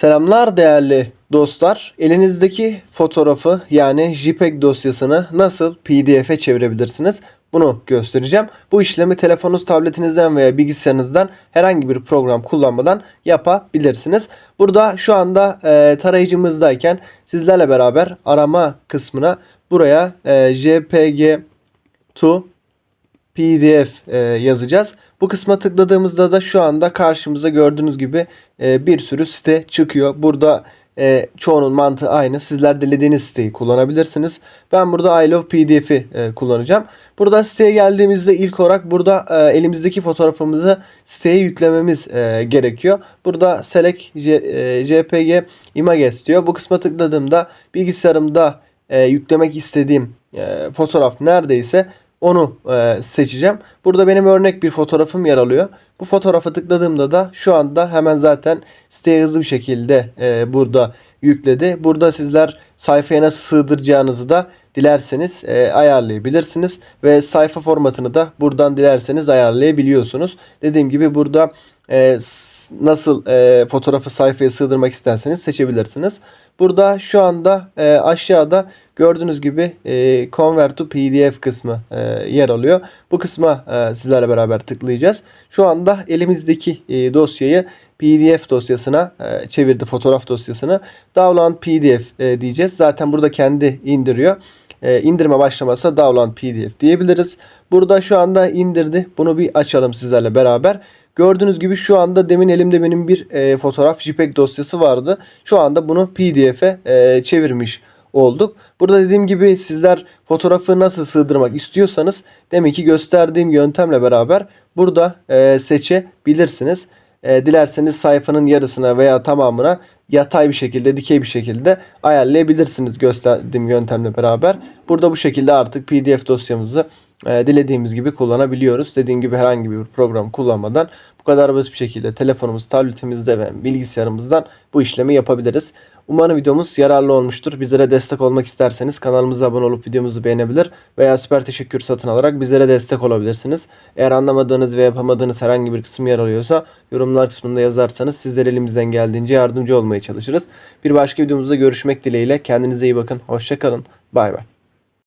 Selamlar değerli dostlar. Elinizdeki fotoğrafı yani JPEG dosyasını nasıl PDF'e çevirebilirsiniz? Bunu göstereceğim. Bu işlemi telefonunuz, tabletinizden veya bilgisayarınızdan herhangi bir program kullanmadan yapabilirsiniz. Burada şu anda e, tarayıcımızdayken sizlerle beraber arama kısmına buraya e, JPG to PDF e, yazacağız. Bu kısma tıkladığımızda da şu anda karşımıza gördüğünüz gibi e, bir sürü site çıkıyor. Burada e, çoğunun mantığı aynı. Sizler dilediğiniz siteyi kullanabilirsiniz. Ben burada I Love PDF'i e, kullanacağım. Burada siteye geldiğimizde ilk olarak burada e, elimizdeki fotoğrafımızı siteye yüklememiz e, gerekiyor. Burada Select J, e, JPG Images diyor. Bu kısma tıkladığımda bilgisayarımda e, yüklemek istediğim e, fotoğraf neredeyse onu e, seçeceğim. Burada benim örnek bir fotoğrafım yer alıyor. Bu fotoğrafa tıkladığımda da şu anda hemen zaten siteye hızlı bir şekilde e, burada yükledi. Burada sizler sayfaya nasıl sığdıracağınızı da dilerseniz e, ayarlayabilirsiniz. Ve sayfa formatını da buradan dilerseniz ayarlayabiliyorsunuz. Dediğim gibi burada e, nasıl e, fotoğrafı sayfaya sığdırmak isterseniz seçebilirsiniz. Burada şu anda e, aşağıda gördüğünüz gibi e, Convert to PDF kısmı e, yer alıyor. Bu kısma e, sizlerle beraber tıklayacağız. Şu anda elimizdeki e, dosyayı PDF dosyasına e, çevirdi fotoğraf dosyasını. Download PDF e, diyeceğiz. Zaten burada kendi indiriyor. E, indirme başlamasa Download PDF diyebiliriz. Burada şu anda indirdi. Bunu bir açalım sizlerle beraber. Gördüğünüz gibi şu anda demin elimde benim bir e, fotoğraf JPEG dosyası vardı. Şu anda bunu PDF'e e, çevirmiş olduk. Burada dediğim gibi sizler fotoğrafı nasıl sığdırmak istiyorsanız demek ki gösterdiğim yöntemle beraber burada e, seçebilirsiniz. E, dilerseniz sayfanın yarısına veya tamamına yatay bir şekilde, dikey bir şekilde ayarlayabilirsiniz gösterdiğim yöntemle beraber. Burada bu şekilde artık PDF dosyamızı e, dilediğimiz gibi kullanabiliyoruz. Dediğim gibi herhangi bir program kullanmadan bu kadar basit bir şekilde telefonumuz, tabletimizde ve bilgisayarımızdan bu işlemi yapabiliriz. Umarım videomuz yararlı olmuştur. Bizlere destek olmak isterseniz kanalımıza abone olup videomuzu beğenebilir veya süper teşekkür satın alarak bizlere destek olabilirsiniz. Eğer anlamadığınız ve yapamadığınız herhangi bir kısım yer alıyorsa yorumlar kısmında yazarsanız sizlere elimizden geldiğince yardımcı olmaya çalışırız. Bir başka videomuzda görüşmek dileğiyle. Kendinize iyi bakın. Hoşçakalın. Bay bay.